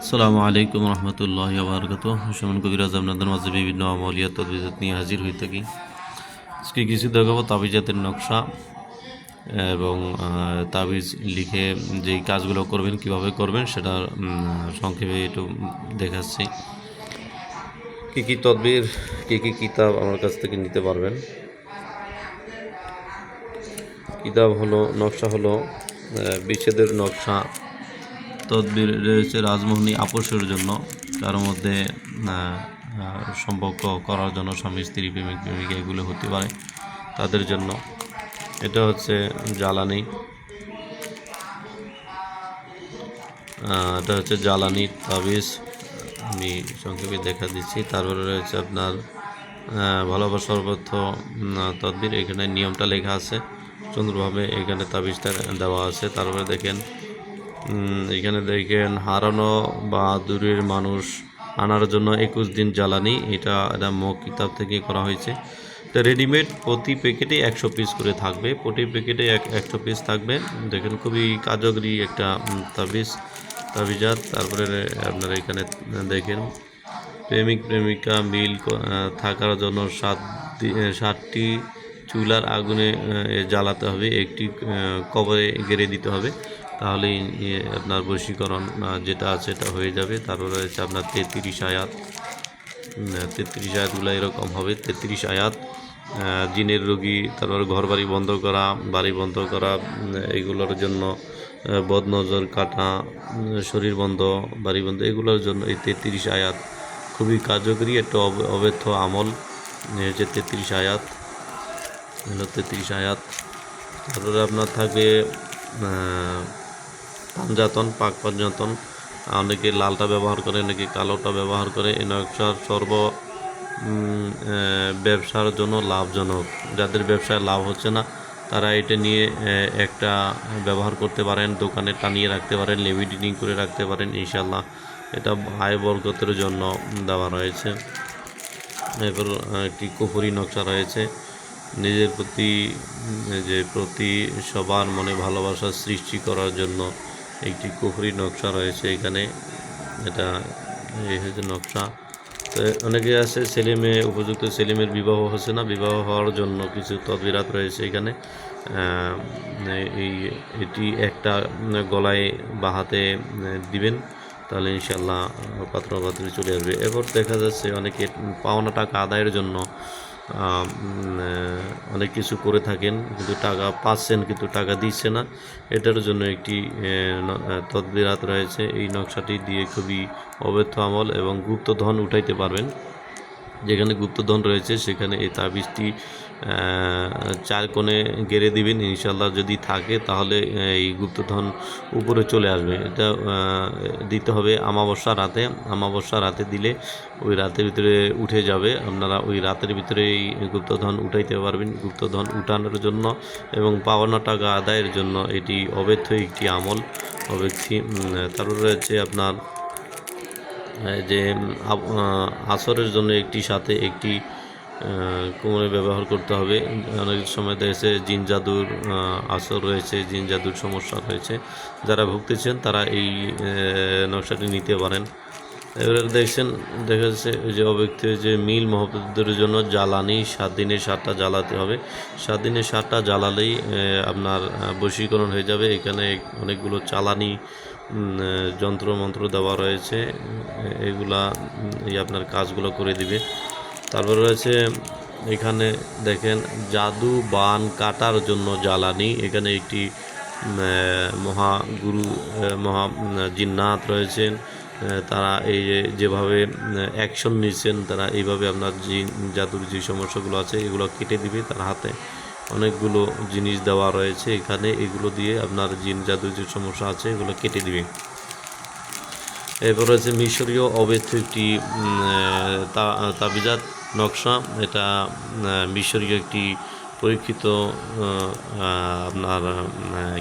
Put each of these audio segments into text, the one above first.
আসসালামু আলাইকুম রহমতুল্লাহ বারকাত সুমন কবিরাজ আপনাদের মাঝে বিভিন্ন আমলিয়া তদবিজাত নিয়ে হাজির হয়ে থাকি। আজকে কিছু দেখাবো তাবিজাতের নকশা এবং তাবিজ লিখে যেই কাজগুলো করবেন, কীভাবে করবেন সেটা সংক্ষেপে একটু দেখাচ্ছি। কী কী তদবির, কী কী কিতাব আমার কাছ থেকে নিতে পারবেন? কিতাব হলো, নকশা হলো বিচ্ছেদের নকশা তদবির রয়েছে রাজমোহনী আপোষের জন্য। তার মধ্যে সম্পর্ক করার জন্য স্বামী স্ত্রী প্রেমিক প্রেমিকা এগুলো হতে পারে তাদের জন্য। এটা হচ্ছে জ্বালানি। এটা হচ্ছে জ্বালানি তাবিজ। আমি সংক্ষেপে দেখা দিচ্ছি। তারপরে রয়েছে আপনার আহ, ভালোবাসা সর্বত্র তদবির। এখানে নিয়মটা লেখা আছে। সুন্দরভাবে এখানে তাবিজটা দেওয়া আছে। তারপরে দেখেন এখানে দেখেন হারানো বা দূরের মানুষ আনার জন্য একুশ দিন জ্বালানি। এটা এটা মগ কিতাব থেকে করা হয়েছে। এটা রেডিমেড প্রতি প্যাকেটে একশো পিস করে থাকবে। প্রতি প্যাকেটে এক, একশো পিস থাকবে। দেখেন খুবই কার্যকরী একটা তাবিজ, তাবিজাত। তারপরে আপনারা এখানে দেখেন প্রেমিক প্রেমিকা মিল থাকার জন্য সাত সাতটি চুলার আগুনে জ্বালাতে হবে, একটি কবরে গেড়ে দিতে হবে। তাহলেই আপনার বশীকরণ যেটা আছে এটা হয়ে যাবে। তারপরে রয়েছে আপনার তেত্রিশ আয়াত। তেত্রিশ আয়াতগুলো এরকম হবে। তেত্রিশ আয়াত জিনের রোগী, তারপর ঘর বাড়ি বন্ধ করা, বাড়ি বন্ধ করা এগুলোর জন্য বদনজর কাটা শরীর বন্ধ, বাড়ি বন্ধ, এগুলোর জন্য এই তেত্রিশ আয়াত খুবই কার্যকরী, একটা অব- অব্যর্থ আমল। হচ্ছে তেত্রিশ আয়াত তেত্রিশ আয়াত। তারপরে আপনার থাকবে পাঞ্জাতন পাক পাঞ্জাতন অনেকে লালটা ব্যবহার করে, অনেকে কালোটা ব্যবহার করে। এই নকশার সর্ব ব্যবসার জন্য লাভজনক। যাদের ব্যবসায় লাভ হচ্ছে না, তারা এটা নিয়ে একটা ব্যবহার করতে পারেন, দোকানে টানিয়ে রাখতে পারেন লেমিটিনিং করে রাখতে পারেন ইনশাল্লাহ এটা আয় বরকতের জন্য দেওয়া রয়েছে। এরপর একটি কুপুরি নকশা রয়েছে। নিজের প্রতি, যে প্রতি সবার মনে ভালোবাসা সৃষ্টি করার জন্য একটি কুপুরি নকশা রয়েছে এখানে। এটা এই হচ্ছে নকশা। তো অনেকে আছে ছেলে মেয়ে উপযুক্ত ছেলে মেয়ের বিবাহ হচ্ছে না। বিবাহ হওয়ার জন্য কিছু তদবিরাত রয়েছে এখানে। এই, এটি একটা গলায় বা হাতে দিবেন, তাহলে ইনশাল্লাহ পাত্র পাত্রী চলে আসবে। এরপর দেখা যাচ্ছে অনেকে পাওনা টাকা আদায়ের জন্য অনেক কিছু করে থাকেন, কিন্তু টাকা পাচ্ছেন, কিন্তু টাকা দিচ্ছে না। এটার জন্য একটি তদবিরাত রয়েছে। এই নকশাটি দিয়ে খুবই অবৈধ আমল এবং গুপ্তধন উঠাইতে পারবেন। যেখানে গুপ্তধন রয়েছে, সেখানে এই তাবিজটি চার কোণে গেড়ে দিবেন ইনশাল্লাহ যদি থাকে তাহলে এই গুপ্তধন উপরে চলে আসবে। এটা দিতে হবে আমাবস্যা রাতে। আমাবস্যা রাতে দিলে ওই রাতের ভিতরে উঠে যাবে। আপনারা ওই রাতের ভিতরে এই গুপ্তধন উঠাইতে পারবেন, গুপ্তধন উঠানোর জন্য এবং পাওনা টাকা আদায়ের জন্য। এটি অবৈধ একটি আমল, অবৈধ তারপর রয়েছে আপনার যে আসরের জন্য একটি সাথে একটি কোমরে ব্যবহার করতে হবে। অনেক সময় দেখেছে জিন জাদুর আসর রয়েছে জিন জাদুর সমস্যা রয়েছে। যারা ভুগতেছেন তারা এই নকশাটি নিতে পারেন। এবারে দেখছেন দেখা যাচ্ছে যে অব্যক্তি যে মিল মহব্বতের জন্য জ্বালানি সাত দিনে সাতটা জ্বালাতে হবে। সাত দিনে সাতটা জ্বালালেই আপনার বশীকরণ হয়ে যাবে। এখানে অনেকগুলো চালানি উম, আহ, যন্ত্র মন্ত্র দেওয়া রয়েছে। এগুলা এই আপনার কাজগুলো করে দিবে। তারপর রয়েছে, এখানে দেখেন, জাদু বান কাটার জন্য জ্বালানি। এখানে একটি মহাগুরু মহা জিন্নাত রয়েছেন তারা এই যে, যেভাবে অ্যাকশন নিচ্ছেন, তারা এইভাবে আপনার জিন জাদুর যে সমস্যাগুলো আছে, এগুলো কেটে দিবে তার হাতে। অনেকগুলো জিনিস দেওয়া রয়েছে এখানে, এগুলো দিয়ে আপনার জিন জাদুর যে সমস্যা আছে, এগুলো কেটে দিবে। এরপর রয়েছে মিশরীয় অবৈধ একটি তাবিজাত নকশা, এটা মিশরীয় একটি পরীক্ষিত আপনার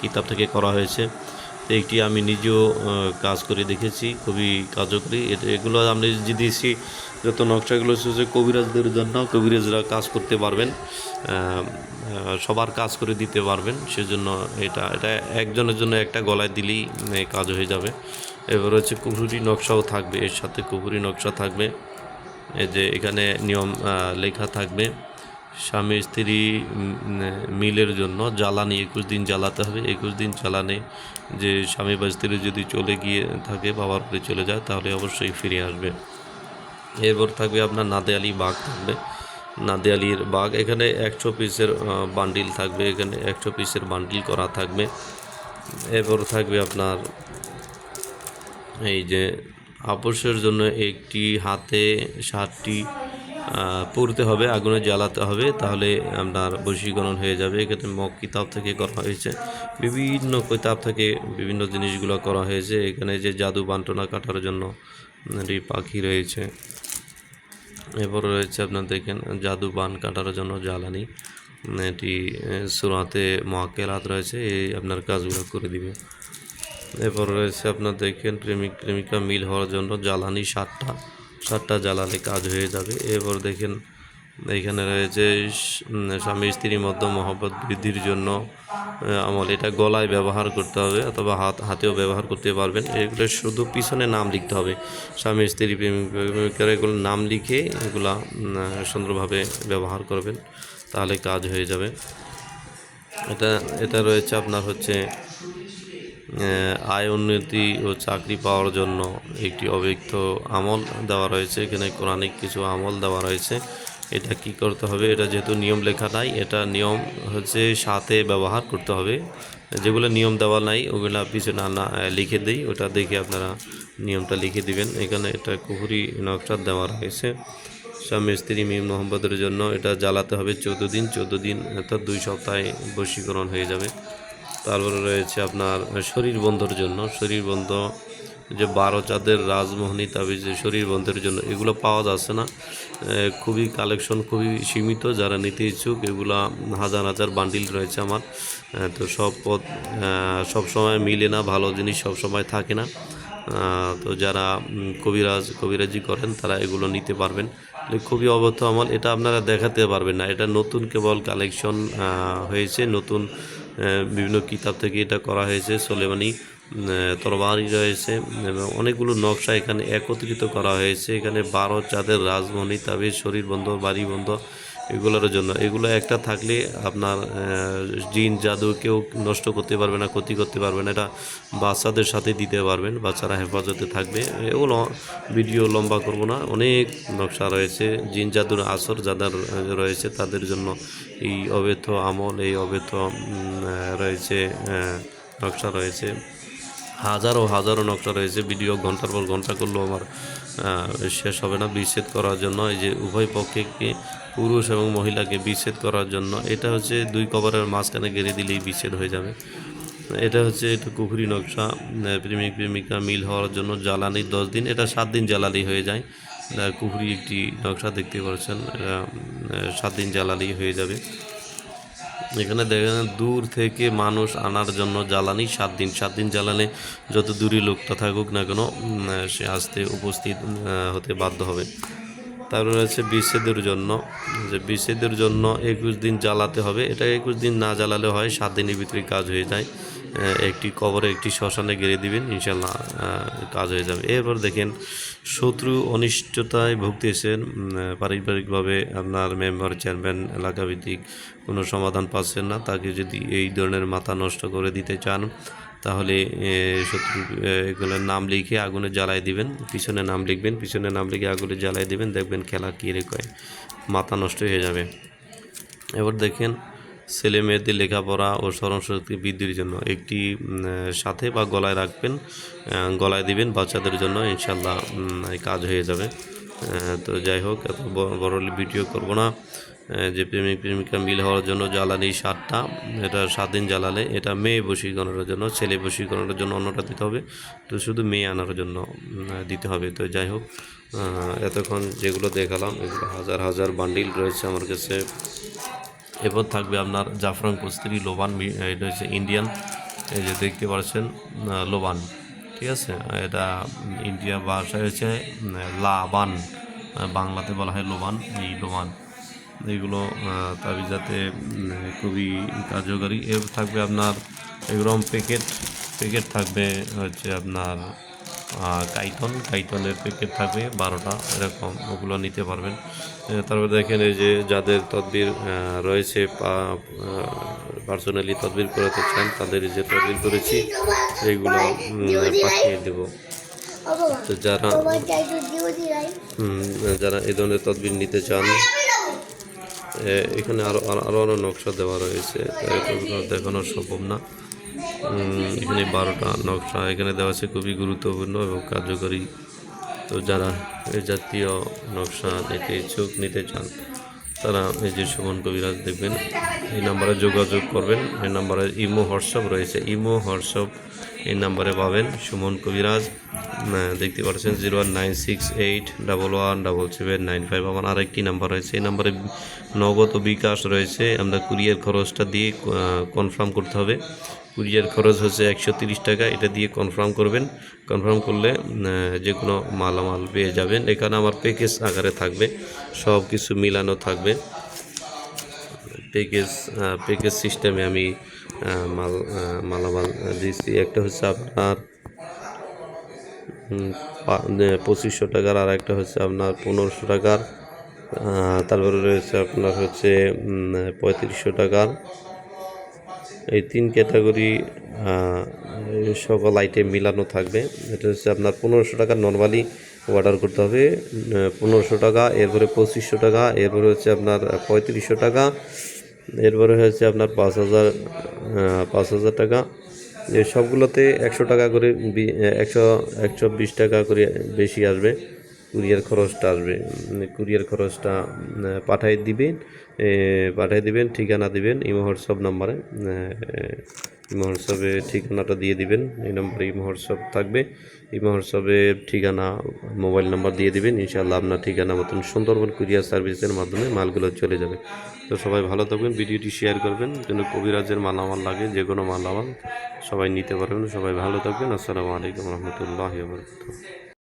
কিতাব থেকে করা হয়েছে। তো একটি আমি নিজেও কাজ করে দেখেছি, খুবই কার্যকরী। এটা এগুলো আমি যে দিয়েছি যত নকশাগুলো হচ্ছে কবিরাজদের জন্য কবিরাজরা কাজ করতে পারবেন সবার কাজ করে দিতে পারবেন। সেজন্য এটা এটা একজনের জন্য একটা গলায় দিলেই কাজ হয়ে যাবে। এবার হচ্ছে কুহুরি নকশাও থাকবে, এর সাথে কুহুরি নকশা থাকবে। এই যে এখানে নিয়ম লেখা থাকবে, স্বামী স্ত্রী মিলের জন্য জ্বালানি, একুশ দিন জ্বালাতে হবে। একুশ দিন জ্বালানে যে স্বামী বা স্ত্রী যদি চলে গিয়ে থাকে, বাবার পরে চলে যায়, তাহলে অবশ্যই ফিরে আসবে। এরপর থাকবে আপনার নাদেয়ালি বাঘ থাকবে। নাদেয়ালির বাঘ, এখানে একশো পিসের বান্ডিল থাকবে, এখানে একশো পিসের বান্ডিল করা থাকবে। এরপর থাকবে আপনার এই যে আপোষের জন্য একটি হাতে আহ, পুড়তে হবে আগুনে জ্বালাতে হবে তাহলে আপনার বশীকরণ হয়ে যাবে। এখানে মক কিতাব থেকে করা হয়েছে। বিভিন্ন কিতাব থেকে বিভিন্ন জিনিসগুলো করা হয়েছে। এখানে যে জাদু বান্টনা কাটার জন্য পাখি রয়েছে। এরপর রয়েছে আপনার দেখেন জাদু বান কাটার জন্য জ্বালানি। এটি সুরাতে মহাকেরাত রয়েছে। এই আপনার কাজগুলো করে দিবে। এরপর রয়েছে আপনার দেখেন প্রেমিক প্রেমিকা মিল হওয়ার জন্য জ্বালানি সাতটা। সাতটা জ্বালানি কাজ হয়ে যাবে। এরপর দেখেন এখানে রয়েছে স্বামী স্ত্রীর মধ্যে মহব্বত, বৃদ্ধির জন্য আমল। এটা গলায় ব্যবহার করতে হবে অথবা হাত হাতেও ব্যবহার করতে পারবেন। এগুলো শুধু পিছনে নাম লিখতে হবে। স্বামী, স্ত্রী, প্রেমিক প্রেমিকারা এগুলো নাম লিখে এগুলা সুন্দরভাবে ব্যবহার করবেন, তাহলে কাজ হয়ে যাবে। এটা এটা রয়েছে আপনার হচ্ছে আয় উন্নতি ও চাকরি পাওয়ার জন্য একটি অব্যক্ত আমল দেওয়া রয়েছে। এখানে কোরআনিক কিছু আমল দেওয়া রয়েছে। এটা কি করতে হবে? এটা যেহেতু নিয়ম লেখা নাই, এটা নিয়ম হচ্ছে সাথে ব্যবহার করতে হবে। যেগুলো নিয়ম দেওয়া নাই, ওগুলো পিছনে না লিখে দিই। ওটা দেখে আপনারা নিয়মটা লিখে দিবেন। এখানে এটা কুহুরি নকশা দেওয়া রয়েছে। স্বামী স্ত্রী মিম মোহাম্মদের জন্য এটা জ্বালাতে হবে চোদ্দ দিন। চোদ্দ দিন অর্থাৎ দুই সপ্তাহে বশীকরণ হয়ে যাবে। তারপরে রয়েছে আপনার শরীর বন্ধর জন্য, শরীর বন্ধ, যে বারো চাঁদের রাজমোহনী তাবিজ শরীর বন্ধের জন্য, এগুলো পাওয়া যাচ্ছে না। খুবই কালেকশন খুবই সীমিত, যারা নিতে ইচ্ছুক, এগুলা হাজার হাজার বান্ডিল রয়েছে আমার। তো সব পথ সবসময় মিলে না, ভালো জিনিস সবসময় থাকে না। তো যারা কবিরাজ, কবিরাজি করেন, তারা এগুলো নিতে পারবেন। খুবই অবদ্ধ আমল এটা আপনারা দেখাতে পারবেন না। এটা নতুন কেবল কালেকশন হয়েছে, নতুন বিভিন্ন কিতাব থেকে এটা করা হয়েছে, সোলেমানি তরবারি রয়েছে, এবং অনেকগুলো নকশা এখানে একত্রিত করা হয়েছে। এখানে বারো চাঁদের রাজমণি, তাবির, শরীর বন্ধ, বাড়ি বন্ধ এগুলোর জন্য। এগুলো একটা থাকলে আপনার জিন, জাদু কেউ নষ্ট করতে পারবে না, ক্ষতি করতে পারবে না। এটা বাচ্চাদের সাথে দিতে পারবেন, বাচ্চারা হেফাজতে থাকবে। এগুলো ভিডিও লম্বা করব না। অনেক নকশা রয়েছে, জিন, জাদুর আসর যাদের রয়েছে তাদের জন্য এই অবৈধ আমল, এই অবৈধ রয়েছে নকশা রয়েছে। হাজারো হাজারো নকশা রয়েছে, ভিডিও ঘণ্টার পর ঘণ্টা করলেও আমার শেষ হবে না, বিচ্ছেদ করার জন্য। এই যে উভয় পক্ষকে পুরুষ এবং মহিলাকে বিচ্ছেদ করার জন্য, এটা হচ্ছে দুই কবরের মাঝখানে গেড়ে দিলেই বিচ্ছেদ হয়ে যাবে। এটা হচ্ছে এটা কুকুরি নকশা প্রেমিক প্রেমিকা মিল হওয়ার জন্য জ্বালানি দশ দিন, এটা সাত দিন জ্বালানি হয়ে যায়। কুহুরি একটি নকশা দেখতে পাচ্ছেন সাত দিন জ্বালানি হয়ে যাবে। এখানে দেখেন দূর থেকে মানুষ আনার জন্য জ্বালানি, সাত দিন সাত দিন জ্বালানে যত দূরই লোকটা থাকুক না কেন সে আসতে উপস্থিত হতে বাধ্য হবে। তারপরে রয়েছে বিচ্ছেদের জন্য। যে বিচ্ছেদের জন্য একুশ দিন জ্বালাতে হবে। এটা একুশ দিন না জ্বালালে হয়, সাত দিনের ভিতরে কাজ হয়ে যায়। একটি কবরে, একটি শ্মশানে গেড়ে দিবেন, ইনশাল্লাহ কাজ হয়ে যাবে। এরপর দেখেন শত্রু অনিষ্টতায় ভুগতেছেন পারিবারিকভাবে আপনার মেম্বার, চেয়ারম্যান, এলাকাভিত্তিক কোনো সমাধান পাচ্ছেন না। তাকে যদি এই ধরনের মাথা নষ্ট করে দিতে চান, তাহলে শত্রু এগুলোর নাম লিখে আগুনে জ্বালাই দিবেন। পিছনে নাম লিখবেন, পিছনে নাম লিখে আগুনে জ্বালাই দিবেন। দেখবেন খেলা কী রে কয়, মাথা নষ্ট হয়ে যাবে। এবার দেখেন ছেলে মেয়েদের লেখাপড়া ও স্মরণশক্তি বৃদ্ধির জন্য একটি সাথে বা গলায় রাখবেন গলায় দিবেন বাচ্চাদের জন্য ইনশাল্লাহ কাজ হয়ে যাবে। তো যাই হোক, এত বড় ভিডিও করব না। যে প্রেমিক, প্রেমিকা মিল হওয়ার জন্য জ্বালানি সাতটা এটা সাত দিন জ্বালালে এটা মেয়ে বশীকরণের জন্য, ছেলে বশীকরণের জন্য অন্যটা দিতে হবে। তো শুধু মেয়ে আনার জন্য দিতে হবে। তো যাই হোক এতক্ষণ যেগুলো দেখালাম, এগুলো হাজার হাজার বান্ডিল রয়েছে আমার কাছে। এরপর থাকবে আপনার জাফরান কস্তুরি লোবান এটা হচ্ছে ইন্ডিয়ান এই যে দেখতে পাচ্ছেন লোবান ঠিক আছে? এটা ইন্ডিয়া ভাষায় হচ্ছে লাবান বাংলাতে বলা হয় লোবান এই লোবান এগুলো উম, খুবই কার্যকারী। এর থাকবে আপনার এরকম প্যাকেট প্যাকেট থাকবে হচ্ছে আপনার কাইটন, কাইটনের প্যাকেট থাকবে বারোটা, এরকম ওগুলো নিতে পারবেন। তারপরে দেখেন এই যে যাদের তদবির রয়েছে পার্সোনালি তদবির করাতে চান, তাদের যে তদবির করেছি সেইগুলো পাঠিয়ে দেবো। তো যারা যারা এই ধরনের তদবির নিতে চান এখানে আরও আরও আরও নকশা দেওয়া রয়েছে দেখানো সম্ভব না। এখানে বারোটা নকশা এখানে দেওয়া আছে খুবই গুরুত্বপূর্ণ এবং কার্যকরী। তো যারা এই জাতীয় নকশা নিতে ইচ্ছুক, নিতে চান, তারা এই যে সুমন কবিরাজ দেখবেন, এই নাম্বারে যোগাযোগ করবেন। এই নাম্বারে ইমো, হোয়াটসঅ্যাপ রয়েছে। ইমো, হোয়াটসঅ্যাপ এই নাম্বারে পাবেন সুমন কবিরাজ। দেখতে পাচ্ছেন zero one nine six eight double one double seven nine five. আমার আরেকটি নাম্বার রয়েছে। এই নাম্বারে নগদ ও বিকাশ রয়েছে। আমরা কুরিয়ার খরচটা দিয়ে কনফার্ম করতে হবে। কুরিয়ার খরচ হচ্ছে একশো তিরিশ টাকা। এটা দিয়ে কনফার্ম করবেন। কনফার্ম করলে যে কোনো মালামাল পেয়ে যাবেন। এখানে আমার প্যাকেজ আকারে থাকবে। সব কিছু মিলানো থাকবে। প্যাকেজ প্যাকেজ সিস্টেমে আমি মাল মালামাল দিচ্ছি একটা হচ্ছে আপনার পঁচিশশো টাকার, আর একটা হচ্ছে আপনার পনেরোশো টাকার। তারপরে রয়েছে আপনার হচ্ছে পঁয়ত্রিশশো টাকার। এই তিন ক্যাটাগরি সকল আইটেম মিলানো থাকবে। এটা হচ্ছে আপনার পনেরোশো টাকা নর্মালি অর্ডার করতে হবে পনেরোশো টাকা, এরপরে পঁচিশশো টাকা, এরপরে হচ্ছে আপনার পঁয়ত্রিশশো টাকা। এরপরে হয়েছে আপনার পাঁচ হাজার পাঁচ হাজার টাকা। সবগুলোতে একশো টাকা করে একশো একশো বিশ টাকা করে বেশি আসবে। কুরিয়ার খরচটা আসবে কুরিয়ার খরচটা পাঠাই দিবেন পাঠাই দিবেন, ঠিকানা দিবেন, ইমো হোয়াটসঅ্যাপ নাম্বারে ইমো হোয়াটসঅ্যাপে ঠিকানাটা দিয়ে দিবেন, এই নম্বরে ইমো হোয়াটসঅ্যাপ থাকবে, ইমো হোয়াটসঅ্যাপে ঠিকানা, মোবাইল নাম্বার দিয়ে দিবেন, ইনশাআল্লাহ আপনার ঠিকানা মতন সুন্দরবন কুরিয়ার সার্ভিসের মাধ্যমে মালগুলো চলে যাবে। তো সবাই ভালো থাকবেন, ভিডিওটি শেয়ার করবেন, যেন কবিরাজের মালামাল লাগে, যে কোনো মালামাল সবাই নিতে পারবেন। সবাই ভালো থাকবেন, আসসালামু আলাইকুম রহমতুল্লাহ